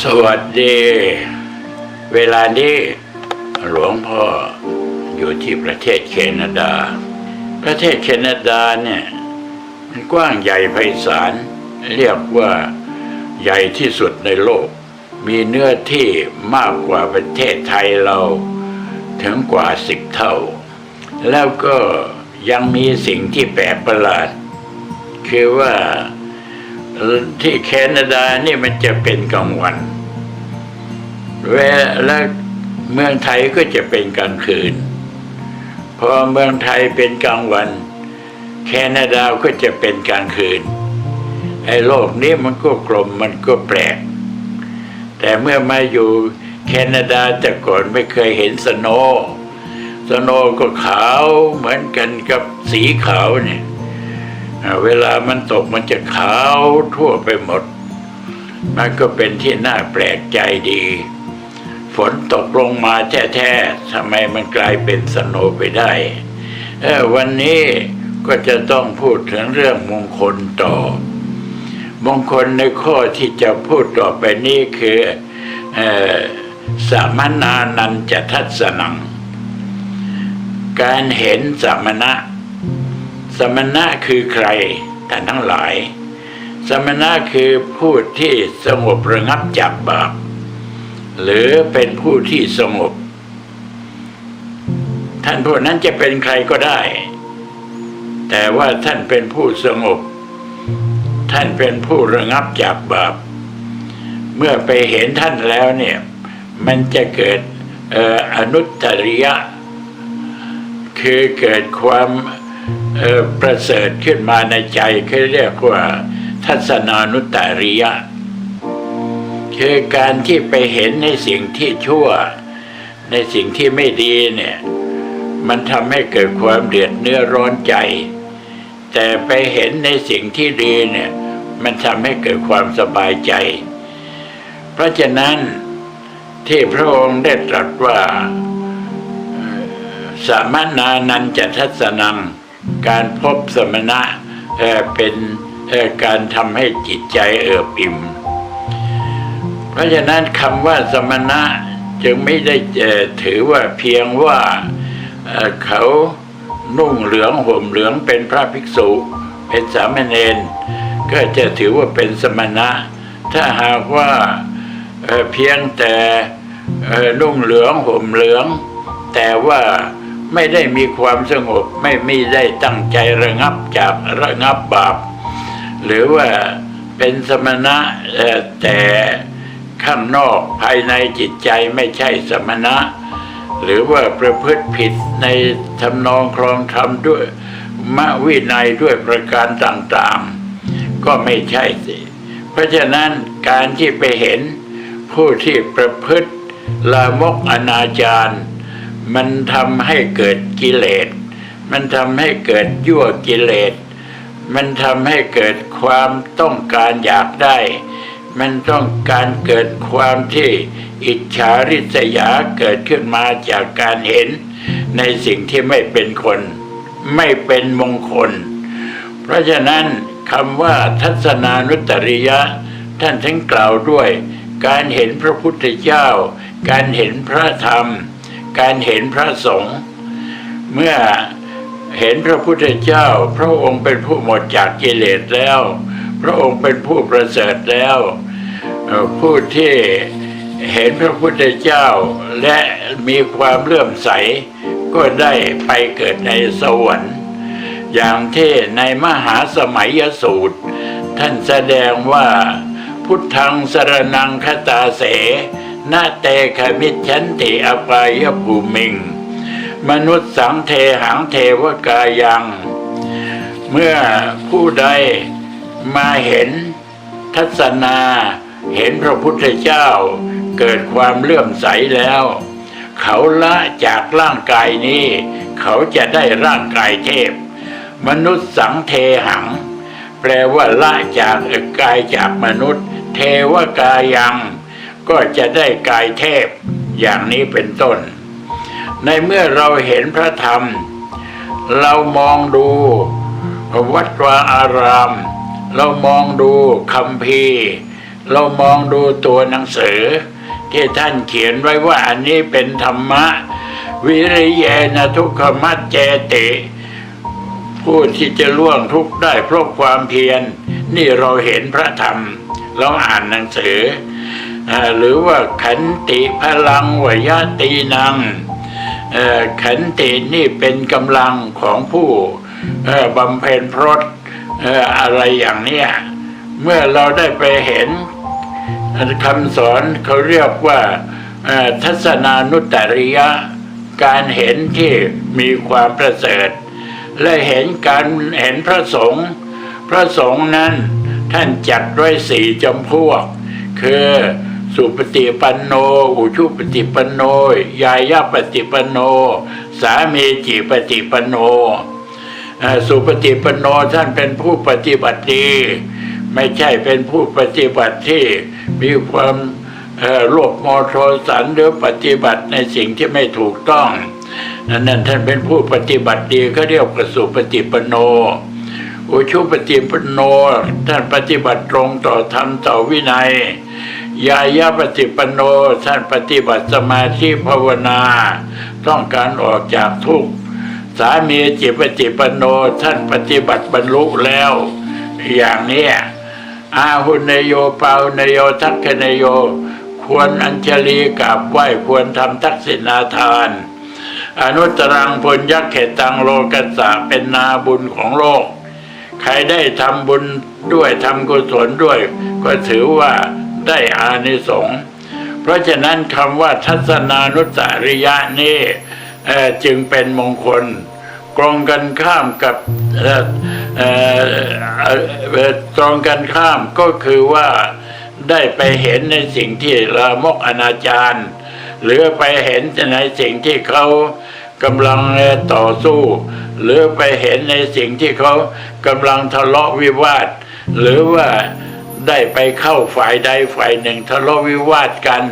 สวัสดี เวลานี้หลวงพ่ออยู่ที่ประเทศแคนาดา ประเทศแคนาดาเนี่ยมันกว้างใหญ่ไพศาลเรียกว่าใหญ่ที่สุดในโลก มีเนื้อที่มากกว่าประเทศไทยเราถึงกว่าสิบเท่า แล้วก็ยังมีสิ่งที่แปลกประหลาด คือว่า ที่แคนาดานี่มันจะเป็นกลางวันเวลาเมืองไทยก็จะเป็นกลางคืน พอเมืองไทยเป็นกลางวัน แคนาดาก็จะเป็นกลางคืน ไอ้โลกนี้มันก็กลมมันก็แปลก แต่เมื่อมาอยู่แคนาดาแต่ก่อนไม่เคยเห็นสโนว์สโนว์ก็ขาวเหมือนกันกับสีขาวเนี่ย เวลามันตกมันจะขาวทั่วไปหมด มันก็เป็นที่น่าแปลกใจดี ฝนตกลงมาแท้ๆทำไมมันกลายเป็นสโนไปได้วันนี้ก็จะต้องพูดถึงเรื่องมงคลต่อ มงคลในข้อที่จะพูดต่อไปนี้คืออสมนานันจะทัศนัง การเห็นสมณะ สมณะคือใครท่านทั้งหลาย สมณะคือผู้ที่สงบระงับจากบาปหรือเป็นผู้ที่สงบ ท่านผู้นั้นจะเป็นใครก็ได้ แต่ว่าท่านเป็นผู้สงบ ท่านเป็นผู้ระงับจากบาปเมื่อไปเห็นท่านแล้วเนี่ย มันจะเกิดอออนุตตริยะ คือเกิดความ ประเสริฐขึ้นมาในใจเขาเรียกว่า ทัศนานุตตริยะ คือการที่ไปเห็นในสิ่งที่ชั่ว ในสิ่งที่ไม่ดีเนี่ย มันทำให้เกิดความเดือดเนื้อร้อนใจ แต่ไปเห็นในสิ่งที่ดีเนี่ย มันทำให้เกิดความสบายใจ เพราะฉะนั้นที่พระองค์ได้ตรัสว่าสามนานันจะทัศนัง การพบสมณะเเป็นการทำให้จิตใจเอิบอิ่ม เพราะฉะนั้นคำว่าสมณะจึงไม่ได้ถือว่าเพียงว่าเเขานุ่งเหลืองห่มเหลืองเป็นพระภิกษุ เป็นสามเณรก็จะถือว่าเป็นสมณะ ถ้าหากว่าเเพียงแต่นุ่งเหลืองห่มเหลือง แต่ว่า ไม่ได้มีความสงบไม่ไม่ได้ตั้งใจระงับจากระงับบาป หรือว่าเป็นสมณะแต่ข้างนอกภายในจิตใจไม่ใช่สมณะ หรือว่าประพฤติผิดในทำนองครองธรรมด้วยมะวินัยด้วยประการต่างๆ ก็ไม่ใช่สิเพราะฉะนั้นการที่ไปเห็นผู้ที่ประพฤติลามกอนาจาร มันทำให้เกิดกิเลส มันทำให้เกิดยั่วกิเลส มันทำให้เกิดความต้องการอยากได้ มันต้องการเกิดความที่อิจฉาริษยาเกิดขึ้นมาจากการเห็นในสิ่งที่ไม่เป็นคน ไม่เป็นมงคล เพราะฉะนั้นคำว่าทัศนานุตริยะ ท่านทั้งกล่าวด้วย การเห็นพระพุทธเจ้า การเห็นพระธรรม การเห็นพระสงฆ์เมื่อเห็นพระพุทธเจ้า พระองค์เป็นผู้หมดจากกิเลสแล้ว พระองค์เป็นผู้ประเสริฐแล้ว ผู้ที่เห็นพระพุทธเจ้าและมีความเลื่อมใส ก็ได้ไปเกิดในสวรรค์อย่างที่ในมหาสมัยสูตร ท่านแสดงว่าพุทธังสรนังคตาเส นาเตขมิจฉันติอปายภูมิง มนุษย์สังเทหังเทวกายัง เมื่อผู้ใดมาเห็นทัศนาเห็นพระพุทธเจ้า เกิดความเลื่อมใสแล้ว เขาละจากร่างกายนี้ เขาจะได้ร่างกายเทพ มนุษย์สังเทหัง แปลว่าละจากกายจากมนุษย์ เทวกายัง ก็จะได้กายเทพอย่างนี้เป็นต้น ในเมื่อเราเห็นพระธรรม เรามองดูวัดวาอาราม เรามองดูคำพีเรามองดูตัวหนังสือ ที่ท่านเขียนไว้ว่าอันนี้เป็นธรรมะ วิริยนทุกขมัจเจติผู้ที่จะล่วงทุกข์ได้เพราะความเพียร นี่เราเห็นพระธรรม เราอ่านหนังสือ หรือว่าขันติพลังวยตีนังขันตินี่เป็นกำลังของผู้บำเพ็ญพรตออะไรอย่างเนี้ยเมื่อเราได้ไปเห็นคำสอนเขาเรียกว่าทัศนานุตตริยะ การเห็นที่มีความประเสริฐ และเห็นการเห็นพระสงฆ์พระสงฆ์นั้นท่านจัดไว้สี่จำพวก คือ สุปฏิปันโนอุชุปฏิปันโน ยายาปฏิปันโน สามีจิปฏิปันโน สุปฏิปันโนท่านเป็นผู้ปฏิบัติดี ไม่ใช่เป็นผู้ปฏิบัติที่มีความเอ่อโลภโมโทสันหรือปฏิบัติในสิ่งที่ไม่ถูกต้อง นั่นนั่นท่านเป็นผู้ปฏิบัติดีก็เรียกว่าสุปฏิปันโนอุชุปฏิปันโนท่านปฏิบัติตรงต่อธรรมต่อวินัย ยายาปฏิปโนท่านปฏิบัติสมาธิภาวนา ต้องการออกจากทุกข์สามีจิปฏิปโนท่านปฏิบัติบรรลุแล้ว อย่างนี้อาหุนโยปาหุนโยทักขนโย ควรอัญชลีกราบไหว้ควรทำทักษิณาทาน อนุตรังพลยักษ์เขตังโลกัสสะเป็นนาบุญของโลก ใครได้ทำบุญด้วยทำกุศลด้วย ก็ถือว่า ได้อานิสงส์เพราะฉะนั้นคำว่าทัศนานุสริยะนี่จึงเป็นมงคลตรงกันข้ามกับเอ่อเอ่อเอ่อเอ่อตรงกันข้ามก็คือว่าได้ไปเห็นในสิ่งที่ลามกอนาจารหรือไปเห็นในสิ่งที่เขากำลังต่อสู้ หรือไปเห็นในสิ่งที่เขากำลังทะเลาะวิวาท หรือว่า ได้ไปเข้าฝ่ายใดฝ่ายหนึ่งทะเลาะวิวาทกัน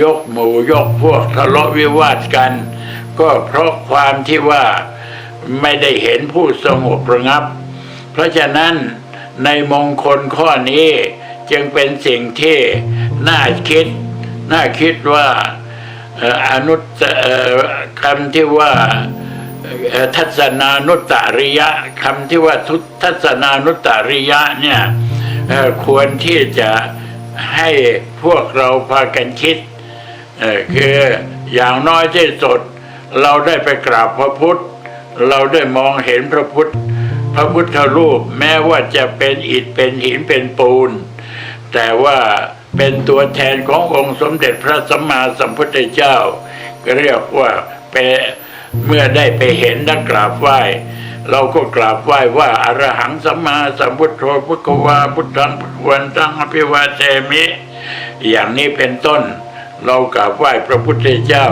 ยกหมู่ยกพวกทะเลาะวิวาทกัน ก็เพราะความที่ว่าไม่ได้เห็นผู้สงบระงับ เพราะฉะนั้นในมงคลข้อนี้จึงเป็นสิ่งที่น่าคิด น่าคิดว่าอนุตคำที่ว่าทัศนานุตตริยะคำที่ว่าทุทัศนานุตตริยะเนี่ย ควรที่จะให้พวกเราพากันคิดคืออย่างน้อยที่สุดเราได้ไปกราบพระพุทธ เราได้มองเห็นพระพุทธ พระพุทธรูปแม้ว่าจะเป็นอิฐเป็นหินเป็นปูน แต่ว่าเป็นตัวแทนขององค์สมเด็จพระสัมมาสัมพุทธเจ้า ก็เรียกว่าเปเมื่อได้ไปเห็นและกราบไหว้ เราก็กราบไหว้ว่าอรหังสัมมาสัมพุทโธพุทธวาพุทธังพุทวันตังอภิวาเทมิ อย่างนี้เป็นต้น เรากราบไหว้พระพุทธเจ้า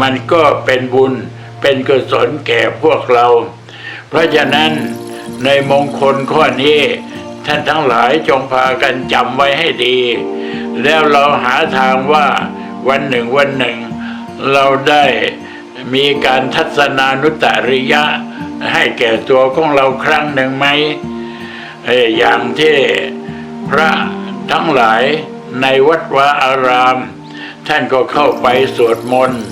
มันก็เป็นบุญเป็นกุศลแก่พวกเรา เพราะฉะนั้นในมงคลข้อนี้ ท่านทั้งหลายจงพากันจำไว้ให้ดี แล้วเราหาทางว่าวันหนึ่งวันหนึ่ง เราได้มีการทัศนานุตตริยะ ให้แก่ตัวของเราครั้งหนึ่งไหมอย่างที่พระทั้งหลายในวัดวาอาราม ท่านก็เข้าไปสวดมนต์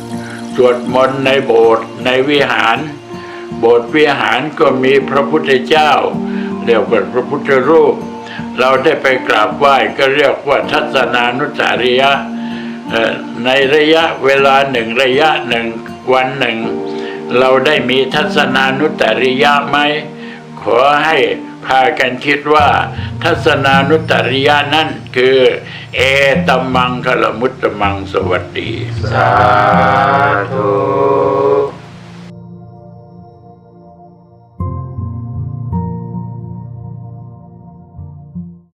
สวดมนต์ในโบสถ์ในวิหาร โบสถ์วิหารก็มีพระพุทธเจ้าเรียกว่าพระพุทธรูป เราได้ไปกราบไหว้ก็เรียกว่าทัศนานุสาริยะในระยะเวลาหนึ่งระยะหนึ่งวันหนึ่ง เราได้มีทัศนานุตริยะไหมขอให้พากันคิดว่า ทัศนานุตริยะนั่นคือ เอตมังคลมุตตมังสวัสดี สาธุ